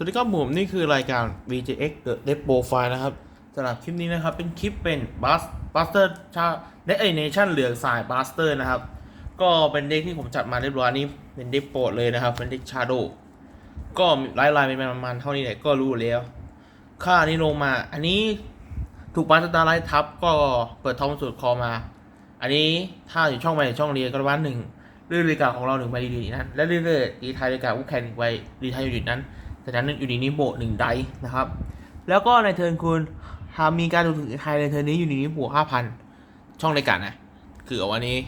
สวัสดีครับผมนี่คือรายการ VJX The Dead Profile นะครับสำหรับคลิปนี้นะครับเป็นคลิปเป็นบัสบัสเตอร์ชาเด็กเอเนชั่นเหลืองสายบัสเตอร์นะครับ ก็เป็นเด็กที่ผมจัดมาเรียบร้อยนี้เป็นเด็กโปรดเลยนะครับ เป็นเด็กชาโดก็ลน์ไลน์เป็นประมาณเท่านี้แหละก็รู้แล้ว ค่านี้ลงมา อันนี้ถูกบัสตาร์ไลท์ทับก็เปิดท้องสุดคอมา อันนี้ถ้าอยู่ช่องใหม่ช่องเรียนก็วันหนึ่งเรื่อยรายการของเราหนึ่งใบดีดีนั้นและเรื่อยๆดีไทยรายการอุแคนไว้ดีไทยอยู่นั้น จากนั้นอยู่ดีนี้โบหนึ่งไดนะครับ แล้วก็ในเทิร์นคุณหากมีการดูถึงไทยในเทิร์นนี้อยู่ดีนี้บห้าพันช่องรายการนะ คือเอาวันนี้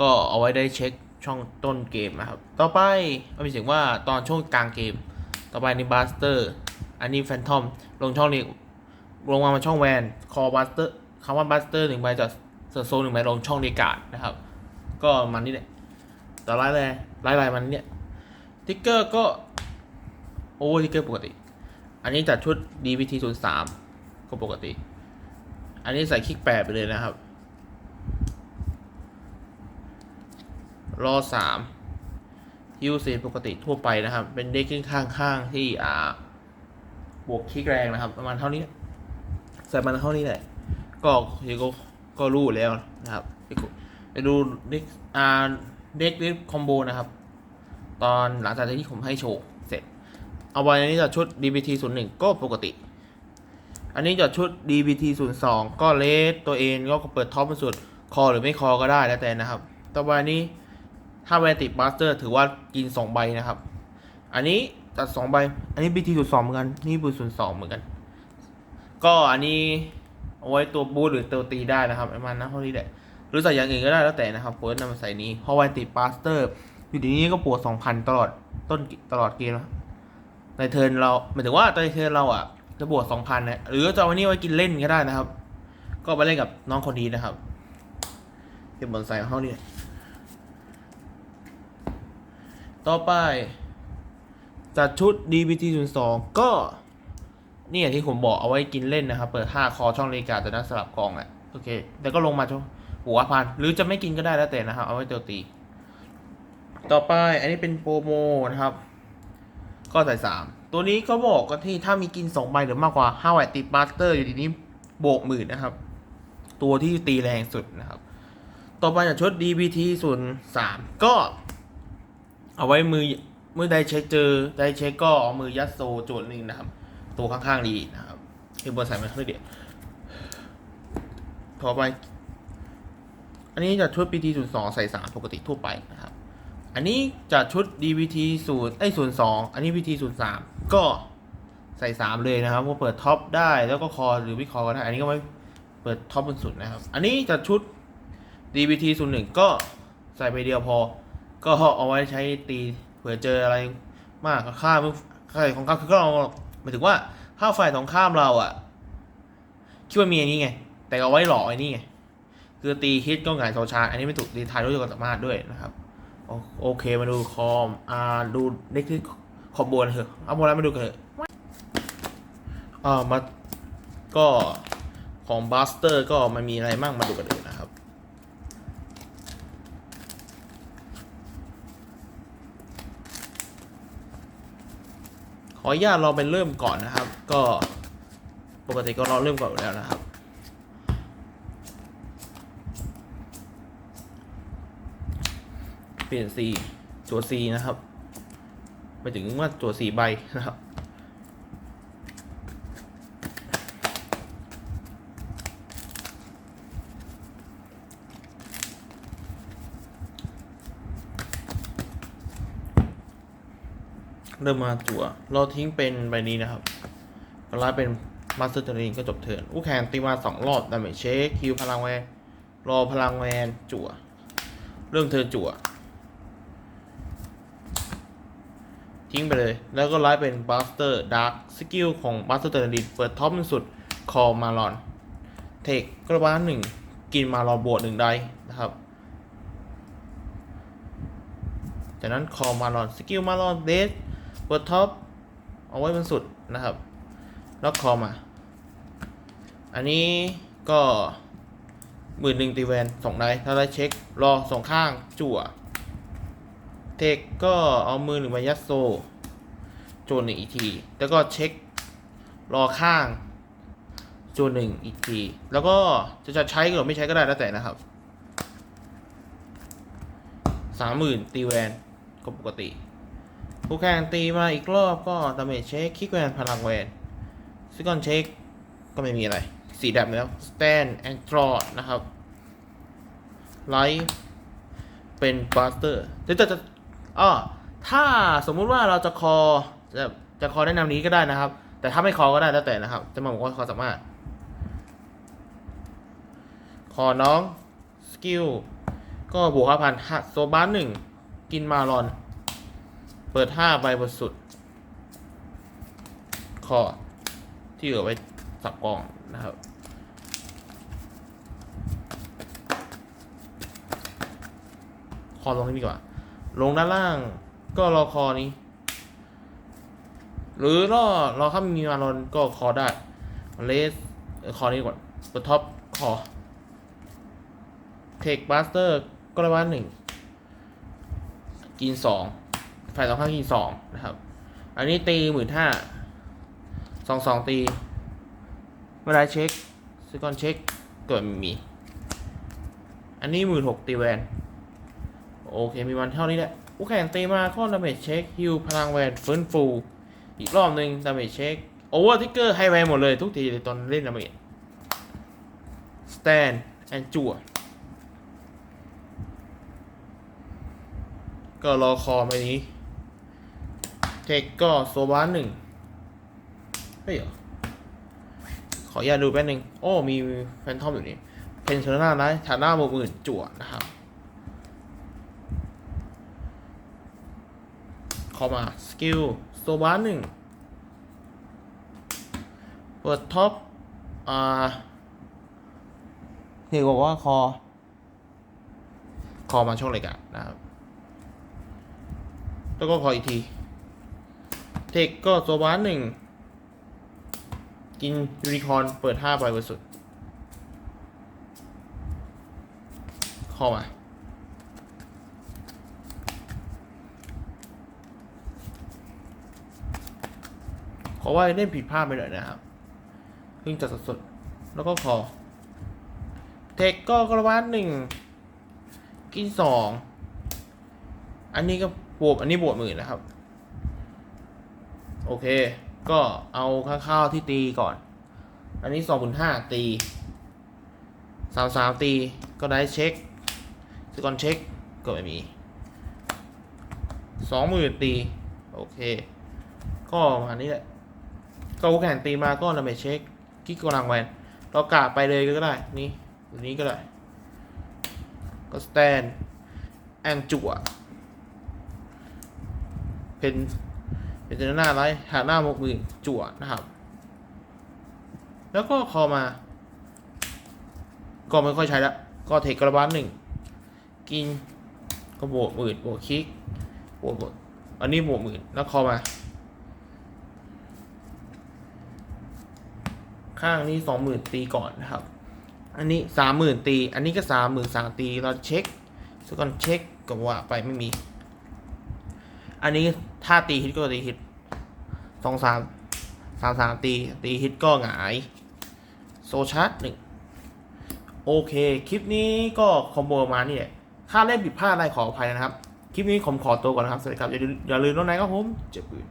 ก็เอาไว้ได้เช็คช่องต้นเกมนะครับ ต่อไปมันมีเสียงว่าตอนช่วงกลางเกม ต่อไปนี่บัสเตอร์อันนี้แฟนทอมลงช่องนี้ลงมามาช่องแวนคอบัสเตอร์คำว่าบัสเตอร์หนึ่งใบจะเซอร์โซหนึ่งใบลงช่องเดการ์ดนะครับ ก็มันนี่แหละต่อไล่เลยไล่ไล่มันเนี่ยทิกเกอร์ก็ โอเวอร์ทิกเกอร์ปกติ อันนี้จัดชุด DVT 0 3ก็ปกติ อันนี้ใส่คลิกแปดไปเลยนะครับ รอสามฮิวซีปกติทั่วไปนะครับ เป็นเด็กขึ้นข้างๆที่อ่าบวกคลิกแรงนะครับ ประมาณเท่านี้ใส่มันเท่านี้แหละ ก็ยวก็ก็รู้แล้วนะครับไปดูไปดูเด็กอ่าเด็กเด็กคอมโบนะครับ ตอนหลังจากที่ผมให้โชว์ เอาไว้อันนี้จะชุด DBT 0 1ก็ปกติ อันนี้จะชุด DBT 0 2ก็เลสตัวเองก็เปิดท็อปสุด คอหรือไม่คอก็ได้แล้วแต่นะครับต่อไปนี้ถ้าแวนติดบัสเตอร์ถือว่ากิน 2 ใบนะครับ อันนี้ตัด 2 ใบ อันนี้ BT 0 2เหมือนกัน นี่บู0 2เหมือนกัน ก็อันนี้เอาไว้ตัวบูทหรือตัวตีได้นะครับประมาณนั้นเท่านี้แหละหรือใส่อย่างอื่นก็ได้แล้วแต่นะครับผมนำมาใส่นี้เพราะไว้ติดบัสเตอร์อยู่ดีนี้ก็ปวด2,000 ตลอดต้นตลอดเกมนะ ในเทิร์นเราหมายถึงว่าในเทิร์นเราอะจะบวกสองพันนะหรือจะเอาวันนี้ไว้กินเล่นก็ได้นะครับ ก็ไปเล่นกับน้องคนดีนะครับเก็บบอลใส่เขาเนี่ยต่อไป จัดชุด DBT 0 2ก็เนี่ยที่ผมบอกเอาไว้กินเล่นนะครับ เปิด 5 คอช่องเลกาแต่นั้นสลับกองอะโอเคแล้วก็ลงมาช่องหัวพัน หรือจะไม่กินก็ได้แล้วแต่นะครับ เอาไว้เตัวตี ต่อไปอันนี้เป็นโปรโมนะครับ ก็ใส่สามตัวนี้ก็บอกกันที่ถ้ามีกินสองใบหรือมากกว่าห้าแวตติดบัสเตอร์อยู่ดีนี้โบกหมื่นนะครับ ตัวที่ตีแรงสุดนะครับ ต่อไปจากชุด DBT 0 3ก็ เอาไว้มือมือใดเช็คเจอได้เช็คก็เอามือยัดโซโจทย์หนึ่งนะครับ ตัวข้างๆดีนะครับ คือบนใส่มาเพื่อเดียวต่อไป อันนี้จากชุด PT 0 2ใส่สามปกติทั่วไปนะครับ อันนี้จะชุด DVT 0ไอ้0 2อันนี้ VT 0 3ก็ใส่3เลยนะครับว่าเปิดท็อปได้แล้วก็คอหรือวิคอก็ได้อันนี้ก็ไม่เปิดท็อปบนสุดนะครับ อันนี้จะชุด DVT 0 1ก็ใส่ไปเดียวพอ ก็เอาไว้ใช้ตีเผื่อเจออะไรมากค่าค่าของข้าคือก็เราหมายถึงว่าถ้าฝ่ายตรงข้ามเราอะคิดว่ามีอันนี้ไง แต่เอาไว้หลอไอ้นี่ไงคือตีฮิตก็หงายโซชา อันนี้ไม่ถูกดีทายด้วยความสามารถด้วยนะครับ โอเคมาดูคอม อ่า ดูเด็กที่คอมโบนเถอะ เอาโมแล้วมาดูกันเถอะอ่ามา ก็ของบัสเตอร์ก็มันมีอะไรมั่งมาดูกันเลยนะครับ ขออนุญาตเราเป็นเริ่มก่อนนะครับ ก็ปกติก็เราเริ่มก่อนอยู่แล้วนะครับ เปลี่ยนสีจัวสีนะครับ ไปถึงว่าจัวสีใบนะครับ เริ่มมาจั่วเราทิ้งเป็นใบนี้นะครับแล้วไล่เป็นมาสเตอร์เทอรีนก็จบเทิร์นอู้แข่งตีมาสองรอบดาเมจเช็คคิวพลังแวนรอพลังแวนจั่ว เริ่มเทินจั่ว ทิ้งไปเลย แล้วก็ไล่เป็นบัสเตอร์ดาร์คสกิลของบัสเตอร์เทอรีนเปิดท็อปสุดคอมาลอน เทคกระบาลหนึ่งกินมาลอนบวกหนึ่งได้นะครับจากนั้นคอมาลอนสกิลมาลอนเดสเปิดท็อปเอาไว้บนสุดนะครับ แล้วคอมา อันนี้ก็หมื่นหนึ่งตีแวนสองได้ถ้าได้เช็ครอสองข้างจั่ว เทคก็เอามือหนึ่งใบยัดโซ โจนหนึ่งอีกที แล้วก็เช็ครอข้าง โจนหนึ่งอีกที แล้วก็จะจะใช้หรือไม่ใช้ก็ได้แล้วแต่นะครับสามหมื่นตีแวนก็ปกติผู้แข่งตีมาอีกรอบก็ดาเมจเช็คคิกแวนพลังแวนซิกอนเช็คก็ไม่มีอะไร สีดำแล้วสแตนแอนทรอนะครับไลท์เป็นบาสเตอร์จะจะ อ้อถ้าสมมุติว่าเราจะคอจะจะคอแนะนำนี้ก็ได้นะครับ แต่ถ้าไม่คอก็ได้แล้วแต่นะครับ จะมาบอกว่าคอสามารถ คอน้องสกิลก็บวกห้าพันโซบาสหนึ่งกินมารอน เปิดห้าใบบนสุด คอที่เหลือไว้สับกองนะครับคอลงนี้ดีกว่า ลงด้านล่างก็รอคอนี้ หรือรอรอข้ามมีมารอนก็คอได้ เลสคอนี้ก่อนเปิดท็อปคอเทคบัสเตอร์ก็ระวันหนึ่งกินสองฝ่ายตรงข้ามกินสองนะครับ อันนี้ตีหมื่นห้าสองสองตี เวลาเช็คซิกอนเช็คเกิดมี อันนี้หมื่นหกตีแวน โอเค มีวันเท่านี้แหละผู้แข่งตีมาข้อดาเมจเช็คฮิวพลังแวนฟื้นฟู อีกรอบหนึ่งดาเมจเช็คโอเวอร์ทิกเกอร์ให้แวนหมดเลยทุกทีตอนเล่นดาเมจสแตนแอนจั่วก็รอคอไปนี้ เทคก็โซบาหนึ่งเฮ้ยเหรอขออนุญาตดูแป๊บนึง โอ้ มีแฟนทอมอยู่นี่ เพนเชอร์นาไลท์ฐานะบวกหมื่นจั่วนะครับ ขอมาสกิลโซบาหนึ่งเปิดท็อปอ่าเฮียบอกว่าคอ คอมาช่วงรายการนะครับ แล้วก็ขออีกที เทคก็โซบาหนึ่งกินยูนิคอนเปิดห้าใบบนสุดเข้ามา ขอว่าเล่นผิดพลาดไปหน่อยนะครับเพิ่งจัดสดๆแล้วก็ขอ เทคก็กระวานหนึ่งกินสองอันนี้ก็บวกอันนี้บวกหมื่นนะครับ โอเค ก็เอาข้าวๆที่ตีก่อน อันนี้สองหมื่นห้าตีสามสามตีก็ได้เช็คสกอนเช็คก็ไม่มีสองหมื่นตี โอเค ก็ประมาณนี้แหละ ก็คู่แข่งตีมาก็นำไปเช็คกิ๊กกำลังแวนเรากะไปเลยก็ได้ นี่หรือนี้ก็ได้ ก็สแตนแอนจั่วเป็นเป็นเจนหน้าไรหาหน้าหกหมื่นจั่วนะครับ แล้วก็คอมา ก็ไม่ค่อยใช้ละก็เทคกระบาลหนึ่งกินก็บวกหมื่นบวกคิกบวกบวกอันนี้บวกหมื่นแล้วคอมา ข้างนี้สองหมื่นตีก่อนนะครับ อันนี้สามหมื่นตี อันนี้ก็สามหมื่นสามตี เราเช็คสก่อนเช็คก็ว่าไปไม่มี อันนี้ถ้าตีฮิตก็ตีฮิตสองสามสามสามตี ตีฮิตก็หงาย โซชาร์จหนึ่งโอเค คลิปนี้ก็คอมโบมานี่แหละ ถ้าเล่นผิดพลาดอะไรขออภัยนะครับ คลิปนี้ผมขอตัวก่อนนะครับ สวัสดีครับ อย่าลืมอย่าลืมน้องนายครับผม เจ็บปืน